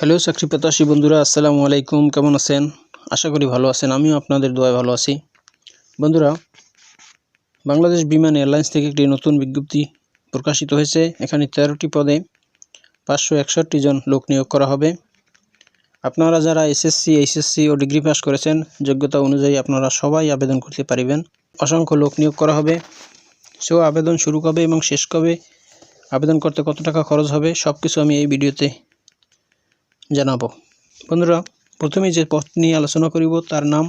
Hello চাকরি বন্ধুরা, আসসালামু আলাইকুম, কেমন আছেন? আশা করি ভালো আছেন, আমিও আপনাদের দোয়ায় ভালো আছি। বন্ধুরা, বাংলাদেশ বিমান এয়ারলাইন্স থেকে একটি নতুন বিজ্ঞপ্তি প্রকাশিত হয়েছে। এখানে তেরোটি পদে পাঁচশো একষট্টি জন লোক নিয়োগ করা হবে। আপনারা যারা এসএসসি এইচএসসি ও ডিগ্রি পাস করেছেন, যোগ্যতা অনুযায়ী আপনারা সবাই আবেদন করতে পারিবেন। অসংখ্য লোক নিয়োগ করা হবে। সেও আবেদন শুরু কবে এবং শেষ কবে, আবেদন করতে কত টাকা খরচ হবে সব কিছু আমি এই ভিডিওতে জানাব। বন্ধুরা, প্রথমে যে পদ নিয়ে আলোচনা করিব, তার নাম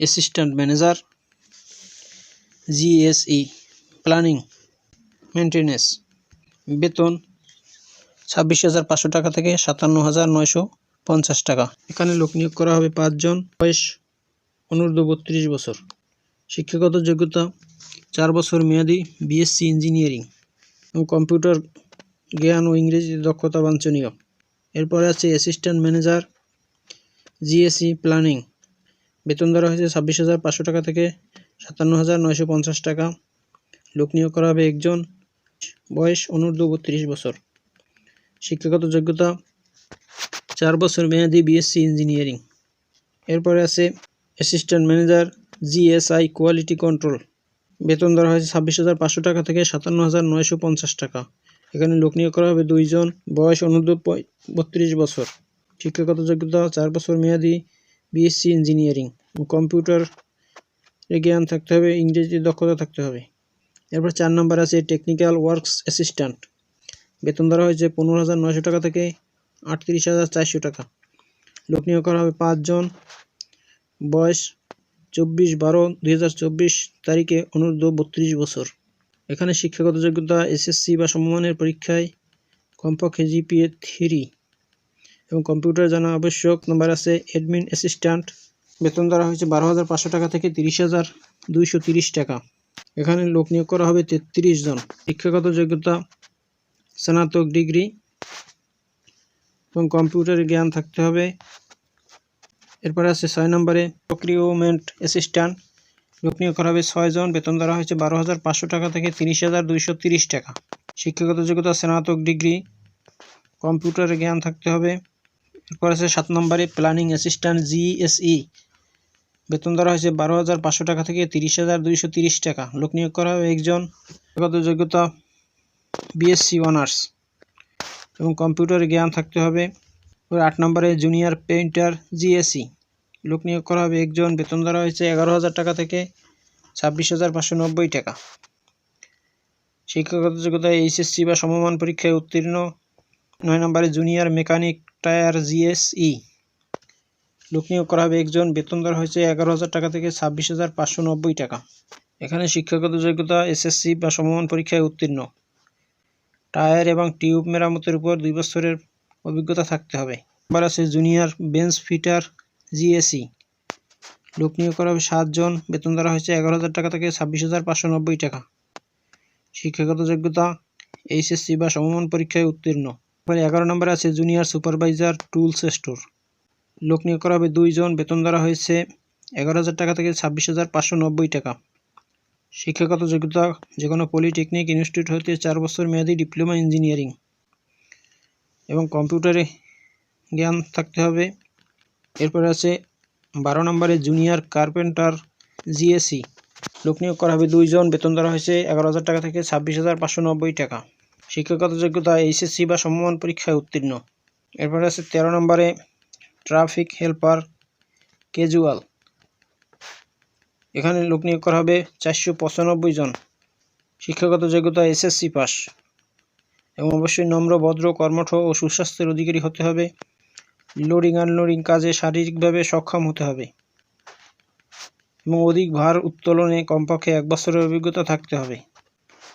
assistant manager GSE planning maintenance বেতন ছাব্বিশ হাজার পাঁচশো টাকা থেকে সাতান্ন হাজার নয়শো পঞ্চাশ টাকা। এখানে লোক নিয়োগ করা হবে পাঁচজন, বয়স অনূর্ধ্ব বত্রিশ বছর। শিক্ষাগত যোগ্যতা চার বছর মেয়াদি বিএসসি ইঞ্জিনিয়ারিং এবং কম্পিউটার জ্ঞান ও ইংরেজি দক্ষতা বাঞ্ছনীয়। এরপরে আছে অ্যাসিস্ট্যান্ট ম্যানেজার জিএসি প্ল্যানিং বেতন ধরা হয়েছে ছাব্বিশ হাজার পাঁচশো টাকা থেকে সাতান্ন হাজার নয়শো পঞ্চাশ টাকা। লোক নিয়োগ করা হবে একজন। বয়স অনূর্ধ্ব বত্রিশ বছর। শিক্ষাগত যোগ্যতা চার বছর মেয়াদি বিএসসি ইঞ্জিনিয়ারিং এরপরে আছে assistant manager GSI quality control বেতন ধরা হয়েছে ছাব্বিশ হাজার পাঁচশো টাকা থেকে সাতান্ন হাজার নয়শো পঞ্চাশ টাকা। এখানে লোক নিয়োগ করা হবে দুইজন, বয়স অনূর্ধ্ব বত্রিশ বছর। শিক্ষাগত যোগ্যতা, চার বছর মেয়াদি বিএসসি ইঞ্জিনিয়ারিং কম্পিউটার জ্ঞান থাকতে হবে ইংরেজি দক্ষতা থাকতে হবে। এরপর চার নম্বর আছে টেকনিক্যাল ওয়ার্কস অ্যাসিস্ট্যান্ট বেতন ধরা হয়েছে পনেরো হাজার নয়শো টাকা থেকে আটত্রিশ হাজার চারশো টাকা। লোক নিয়োগ করা হবে পাঁচজন বয়স চব্বিশ বারো দুই তারিখে অনূর্ধ্ব বত্রিশ বছর। এখানে শিক্ষাগত যোগ্যতা এসএসসি বা সমমানের পরীক্ষায় কমপক্ষে জিপিএ থ্রি এবং কম্পিউটার জানা আবশ্যক। নম্বর আছে অ্যাডমিন অ্যাসিস্ট্যান্ট বেতন ধরা হয়েছে বারো হাজার পাঁচশো টাকা থেকে তিরিশ হাজার দুইশো তিরিশ টাকা। এখানে লোক নিয়োগ করা হবে তেত্রিশ জন। শিক্ষাগত যোগ্যতা, স্নাতক ডিগ্রি এবং কম্পিউটারের জ্ঞান থাকতে হবে। এরপরে আছে ছয় নম্বরে প্রক্রিয়মেন্ট অ্যাসিস্ট্যান্ট লোক নিয়োগ করা হবে ছয়জন বেতন ধরা হয়েছে বারো হাজার পাঁচশো টাকা থেকে তিরিশ হাজার দুইশো তিরিশ টাকা। শিক্ষাগত যোগ্যতা, স্নাতক ডিগ্রি, কম্পিউটারে জ্ঞান থাকতে হবে। এরপর আছে সাত নম্বরে প্ল্যানিং অ্যাসিস্ট্যান্ট, জিএসই। বেতন ধরা হয়েছে বারো হাজার পাঁচশো টাকা থেকে তিরিশ হাজার দুইশো তিরিশ টাকা। লোক নিয়োগ করা হবে একজন। শিক্ষাগত যোগ্যতা, বিএসসি অনার্স। এবং কম্পিউটারে জ্ঞান থাকতে হবে। আট নম্বরে জুনিয়র পেইন্টার, জিএসই। লোক নিয়োগ করা হবে একজন। বেতন ধরা হয়েছে এগারো হাজার টাকা থেকে ছাব্বিশ হাজার পাঁচশো নব্বই টাকা। শিক্ষাগত যোগ্যতা এইচএসসি বা সমমান পরীক্ষায় উত্তীর্ণ। নয় নম্বরে জুনিয়র মেকানিক টায়ার জিএসই লোক নিয়োগ করা হবে একজন। বেতন ধরা হয়েছে এগারো হাজার টাকা থেকে ছাব্বিশ হাজার পাঁচশো নব্বই টাকা। এখানে শিক্ষাগত যোগ্যতা এসএসসি বা সমমান পরীক্ষায় উত্তীর্ণ। টায়ার এবং টিউব মেরামতের উপর দুই বছরের অভিজ্ঞতা থাকতে হবে। এবার আছে জুনিয়র বেঞ্চ ফিটার জিএসি লোক নিয়োগ করা হবে সাতজন, বেতন ধরা হয়েছে এগারো হাজার টাকা থেকে ছাব্বিশ হাজার পাঁচশো নব্বই টাকা। শিক্ষাগত যোগ্যতা, এইচএসসি বা সমমান পরীক্ষায় উত্তীর্ণ। এবার এগারো নম্বরে আছে জুনিয়র সুপারভাইজার টুলস স্টোর। লোক নিয়োগ করা হবে দুইজন, বেতন ধরা হয়েছে এগারো হাজার টাকা থেকে ছাব্বিশ হাজার পাঁচশো নব্বই টাকা। শিক্ষাগত যোগ্যতা যে কোনো পলিটেকনিক ইনস্টিটিউট হতে চার বছর মেয়াদী ডিপ্লোমা ইঞ্জিনিয়ারিং। এবং কম্পিউটারে জ্ঞান থাকতে হবে। এরপরে আছে বারো নম্বরে জুনিয়র কার্পেন্টার জিএসি লোক নিয়োগ করা হবে দুইজন, বেতন ধরা হয়েছে এগারো হাজার টাকা থেকে ছাব্বিশ হাজার পাঁচশো নব্বই টাকা। শিক্ষাগত যোগ্যতা এইচএসসি বা সমমান পরীক্ষায় উত্তীর্ণ। এরপরে আছে তেরো নম্বরে ট্রাফিক হেল্পার ক্যাজুয়াল এখানে লোক নিয়োগ করা হবে চারশো পঁচানব্বই জন। শিক্ষাগত যোগ্যতা এসএসসি পাস। এবং অবশ্যই নম্র, ভদ্র, কর্মঠ ও সুস্বাস্থ্যের অধিকারী হতে হবে। লোডিং আনলোডিং কাজে শারীরিকভাবে সক্ষম হতে হবে। এবং অধিক ভার উত্তোলনে কমপক্ষে এক বছরের অভিজ্ঞতা থাকতে হবে।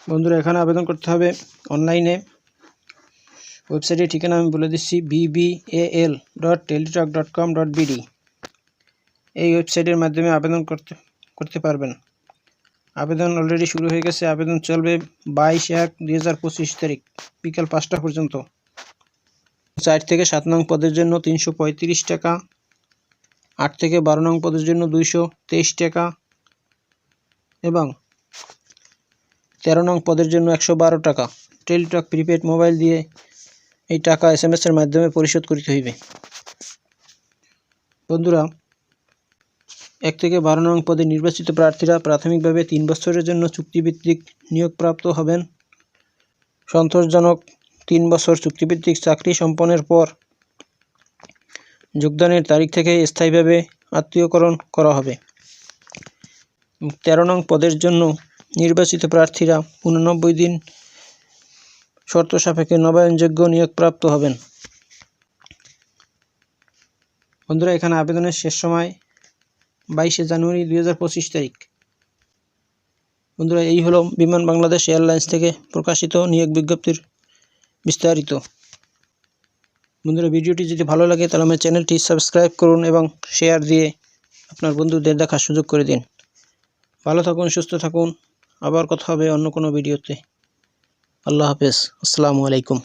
বন্ধুরা, এখানে আবেদন করতে হবে অনলাইনে ওয়েবসাইটের ঠিকানা আমি বলে দিচ্ছি BBL dot Teletalk dot com dot BD এই ওয়েবসাইটের মাধ্যমে আবেদন করতে করতে পারবেন। আবেদন অলরেডি শুরু হয়ে গেছে। আবেদন চলবে বাইশ এক দুই তারিখ, বিকাল পাঁচটা পর্যন্ত। চার থেকে সাত নং পদের জন্য তিনশো পঁয়ত্রিশ টাকা, আট থেকে বারো নং পদের জন্য দুইশো তেইশ টাকা এবং তেরো নং পদের জন্য একশো বারো টাকা। টেলিটক প্রিপেড মোবাইল দিয়ে এই টাকা এস এর মাধ্যমে পরিশোধ করিতে হইবে। বন্ধুরা, এক থেকে বারো নং পদে নির্বাচিত প্রার্থীরা প্রাথমিকভাবে তিন বছরের জন্য চুক্তিভিত্তিক নিয়োগপ্রাপ্ত হবেন। সন্তোষজনক তিন বছর চুক্তিভিত্তিক চাকরি সম্পন্নের পর যোগদানের তারিখ থেকে স্থায়ীভাবে আত্মীয়করণ করা হবে। তেরো নং পদের জন্য নির্বাচিত প্রার্থীরা উননব্বই দিন শর্ত সাপেক্ষে নবায়নযোগ্য নিয়োগপ্রাপ্ত হবেন। বন্ধুরা, এখানে আবেদনের শেষ সময় বাইশে জানুয়ারি দুই হাজার পঁচিশ তারিখ। বন্ধুরা, এই হলো বিমান বাংলাদেশ এয়ারলাইন্স থেকে প্রকাশিত নিয়োগ বিজ্ঞপ্তির বিস্তারিত। বন্ধুরা, ভিডিওটি যদি ভালো লাগে, তাহলে আমার চ্যানেলটি সাবস্ক্রাইব করুন এবং শেয়ার দিয়ে আপনার বন্ধুদের দেখার সুযোগ করে দিন। ভালো থাকুন, সুস্থ থাকুন। আবার কথা হবে অন্য কোনো ভিডিওতে। আল্লাহ হাফেজ। আসসালামু আলাইকুম।